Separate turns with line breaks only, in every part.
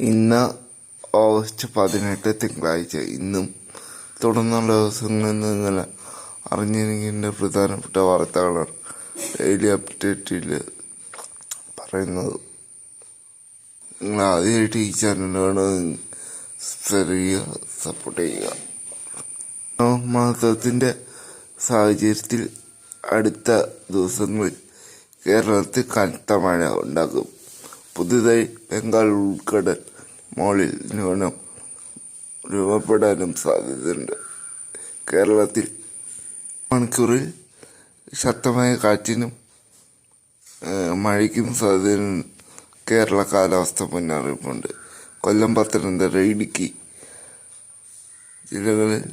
ഇന്ന് ഓഗസ്റ്റ് പതിനെട്ട് തിങ്കളാഴ്ച. ഇന്നും തുടർന്നുള്ള ദിവസങ്ങളിൽ നിങ്ങൾ അറിഞ്ഞിരിക്കേണ്ട പ്രധാനപ്പെട്ട വാർത്തകളാണ്. ഡെയിലി അപ്ഡേറ്റിൽ പറയുന്നത്. നിങ്ങൾ ആദ്യമായിട്ട് ഈ ചാനലാണ് ചെറിയ സപ്പോർട്ട് ചെയ്യുക. മാസത്തിന്റെ സാഹചര്യത്തിൽ അടുത്ത ദിവസങ്ങളിൽ കേരളത്തിൽ കനത്ത മഴ ഉണ്ടാകും. പുതുതായി ബംഗാൾ ഉൾക്കടൽ മോളിൽ ന്യൂനം രൂപപ്പെടാനും സാധ്യതയുണ്ട്. കേരളത്തിൽ മണിക്കൂറിൽ ശക്തമായ കാറ്റിനും മഴയ്ക്കും സാധ്യത കേരള കാലാവസ്ഥ മുന്നറിയിപ്പുണ്ട്. കൊല്ലം പത്തനംതിട്ട ഇടുക്കി ജില്ലകളിൽ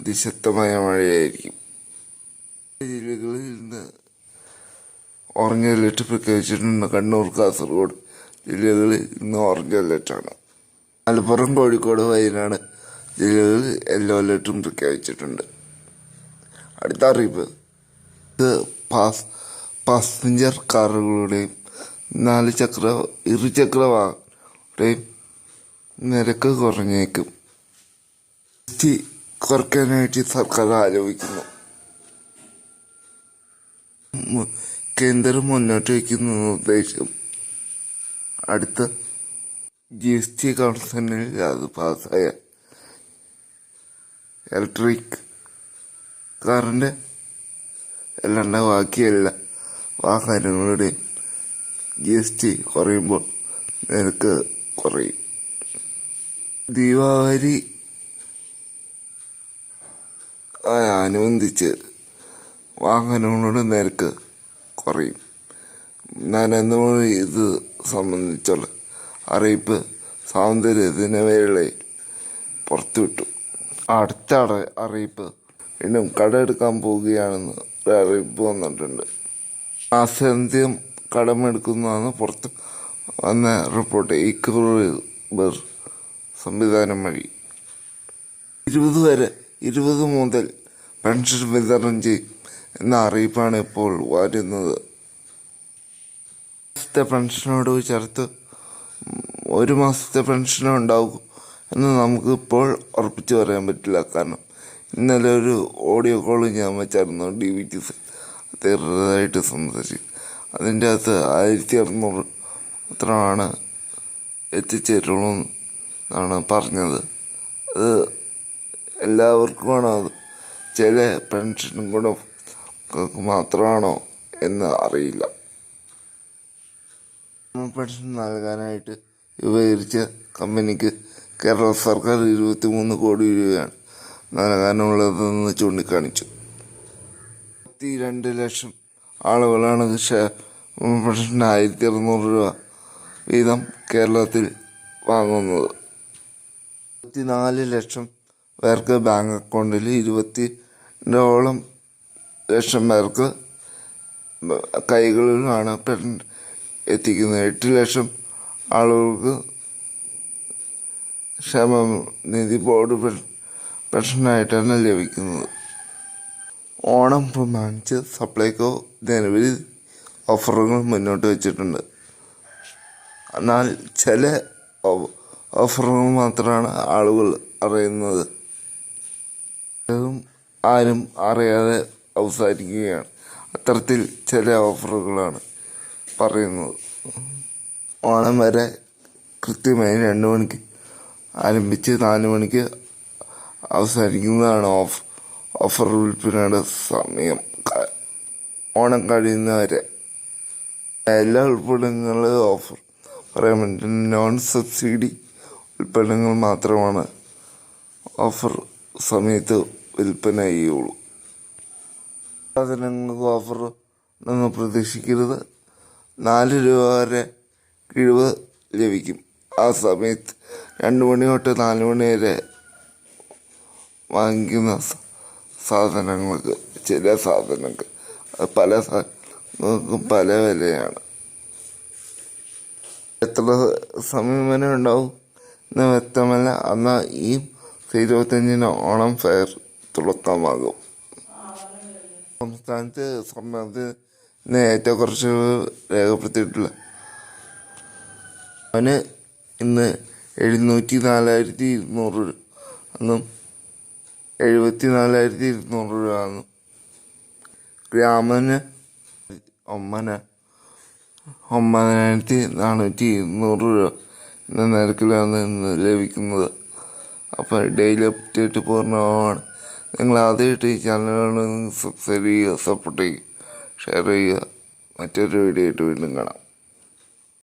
അതിശക്തമായ മഴയായിരിക്കും. ജില്ലകളിൽ ഇന്ന് ഓറഞ്ച് അലർട്ട് പ്രഖ്യാപിച്ചിട്ടുണ്ട് കണ്ണൂർ കാസർഗോഡ് ജില്ലകളിൽ ഇന്ന് ഓറഞ്ച് അലർട്ടാണ് മലപ്പുറം കോഴിക്കോട് വയനാട് ജില്ലകളിൽ യെല്ലോ അലർട്ടും പ്രഖ്യാപിച്ചിട്ടുണ്ട് അടുത്ത അറിയിപ്പ്. ഇത് പാസ് പാസഞ്ചർ കാറുകളുടെയും നാല് ചക്ര ഇരുചക്ര വാഹനങ്ങളുടെയും നിരക്ക് കുറഞ്ഞേക്കും. ജി കുറയ്ക്കാനായിട്ട് സർക്കാർ ആലോചിക്കുന്നു. കേന്ദ്രം മുന്നോട്ട് വയ്ക്കുന്ന നിർദ്ദേശം. അടുത്ത ജി എസ് ടി കൗൺസിലിൽ അത് പാസ്സായ ഇലക്ട്രിക് കാറിന്റെ അല്ലാണ്ട് ബാക്കിയല്ല വാഹനങ്ങളുടെ ജി എസ് ടി കുറയുമ്പോൾ നിരക്ക് കുറയും. ദീപാവലി അനുബന്ധിച്ച് വാഹനങ്ങളുടെ നിരക്ക് കുറയും. നരേന്ദ്രമോദി ഇത് സംബന്ധിച്ചുള്ള അറിയിപ്പ് സ്വാതന്ത്ര്യ ദിനവേളയിൽ പുറത്തുവിട്ടു. അടുത്ത അറി- അറിയിപ്പ് വീണ്ടും കടമെടുക്കാൻ പോവുകയാണെന്ന് ഒരു അറിയിപ്പ് വന്നിട്ടുണ്ട്. ആസന്ധ്യം കടമെടുക്കുന്നതാണ് പുറത്ത് വന്ന റിപ്പോർട്ട്. ഇക്ബർ സംവിധാനം വഴി ഇരുപത് വരെ ഇരുപത് മുതൽ പെൻഷൻ വിതരണം ചെയ്യും. എന്ന അറിയിപ്പാണ് ഇപ്പോൾ വരുന്നത്. മാസത്തെ പെൻഷനോട് ചേർത്ത് ഒരു മാസത്തെ പെൻഷൻ ഉണ്ടാകും എന്ന് നമുക്ക് ഇപ്പോൾ ഉറപ്പിച്ച് പറയാൻ പറ്റില്ല. കാരണം ഇന്നലെ ഒരു ഓഡിയോ കോൾ ഞാൻ വെച്ചായിരുന്നു ഡി വി ടി സി. അതേതായിട്ട് സംസാരിച്ചു. അതിന്റെ അകത്ത് ആയിരത്തി അറുന്നൂറ് മാത്രമാണ് എത്തിച്ചേരുള്ളൂ എന്നാണ് പറഞ്ഞത്. അത് എല്ലാവർക്കുമാണ് അത്. ചില പെൻഷനും ഗുണം മാത്രമാണോ എന്ന് അറിയില്ല. പെൻഷൻ നൽകാനായിട്ട് വിവരിച്ച കമ്പനിക്ക് കേരള സർക്കാർ ഇരുപത്തി മൂന്ന് കോടി രൂപയാണ് നൽകാനുള്ളതെന്ന് ചൂണ്ടിക്കാണിച്ചു. രണ്ട് ലക്ഷം ആളുകളാണ് പെൻഷൻ ആയിരത്തി അറുന്നൂറ് രൂപ വീതം കേരളത്തിൽ വാങ്ങുന്നത്. ഇരുപത്തിനാല് ലക്ഷം പേർക്ക് ബാങ്ക് അക്കൗണ്ടിൽ ഇരുപത്തി രണ്ടോളം ലക്ഷം കൈകളിലാണ് പെൻ എത്തിക്കുന്നത്. എട്ട് ലക്ഷം ആളുകൾക്ക് ക്ഷേമ നിധി ബോർഡ് പെൻ- പെൻഷനായിട്ടാണ് ലഭിക്കുന്നത്. ഓണം പ്രമാണിച്ച് സപ്ലൈകോ നിലവിൽ ഓഫറുകൾ മുന്നോട്ട് വെച്ചിട്ടുണ്ട്. എന്നാൽ ചില ഓഫറുകൾ മാത്രമാണ് ആളുകൾ അറിയുന്നത്. ആരും അറിയാതെ അവസാനിക്കുകയാണ്. അത്തരത്തിൽ ചില ഓഫറുകളാണ് പറയുന്നത്. ഓണം വരെ കൃത്യമായി രണ്ട് മണിക്ക് ആരംഭിച്ച് നാല് മണിക്ക് അവസാനിക്കുന്നതാണ് ഓഫ് ഓഫർ വിൽപ്പനയുടെ സമയം. ഓണം കഴിയുന്നവരെ എല്ലാ ഉൽപ്പന്നങ്ങളും ഓഫർ. പറയാൻ പറ്റും നോൺ സബ്സിഡി ഉൽപ്പന്നങ്ങൾ മാത്രമാണ് ഓഫർ സമയത്ത് വിൽപ്പന ചെയ്യുള്ളൂ സാധനങ്ങൾക്ക് ഓഫർ നിങ്ങൾ പ്രതീക്ഷിക്കരുത്. നാല് രൂപ വരെ കിഴിവ് ലഭിക്കും. ആ സമയത്ത് രണ്ട് മണി തൊട്ട് നാല് മണി വരെ വാങ്ങിക്കുന്ന സാധനങ്ങൾക്ക് ചില സാധനങ്ങൾക്ക് അത് പല സാധനങ്ങൾക്കും പല വിലയാണ്. എത്ര സമയം വരെ ഉണ്ടാവും എന്ന് വ്യക്തമല്ല. എന്നാൽ ഈ ഇരുപത്തഞ്ചിന് ഓണം ഫെയർ തുടക്കമാകും. സംസ്ഥാനത്ത് സ്വർണത്തിന് ഏറ്റവും കുറച്ച് രേഖപ്പെടുത്തിയിട്ടില്ല. അവന് ഇന്ന് എഴുന്നൂറ്റി നാലായിരത്തി ഇരുന്നൂറ് എന്നും എഴുപത്തി നാലായിരത്തി ഇരുന്നൂറ് രൂപ എന്നും ഗ്രാമന് ഒമ്പന ഒമ്പതിനായിരത്തി നാനൂറ്റി ഇരുന്നൂറ് രൂപ എന്ന നിരക്കിലാണ് ഇന്ന് ലഭിക്കുന്നത്. അപ്പോൾ ഡെയിലി അപ്ഡേറ്റ് പൂർണമാണ് നിങ്ങൾ ആദ്യമായിട്ട് ഈ ചാനലുകൾ സബ്സ്ക്രൈബ് ചെയ്യുക സപ്പോർട്ട് ചെയ്യുക ഷെയർ ചെയ്യുക മറ്റൊരു വീഡിയോ ആയിട്ട് വീണ്ടും കാണാം.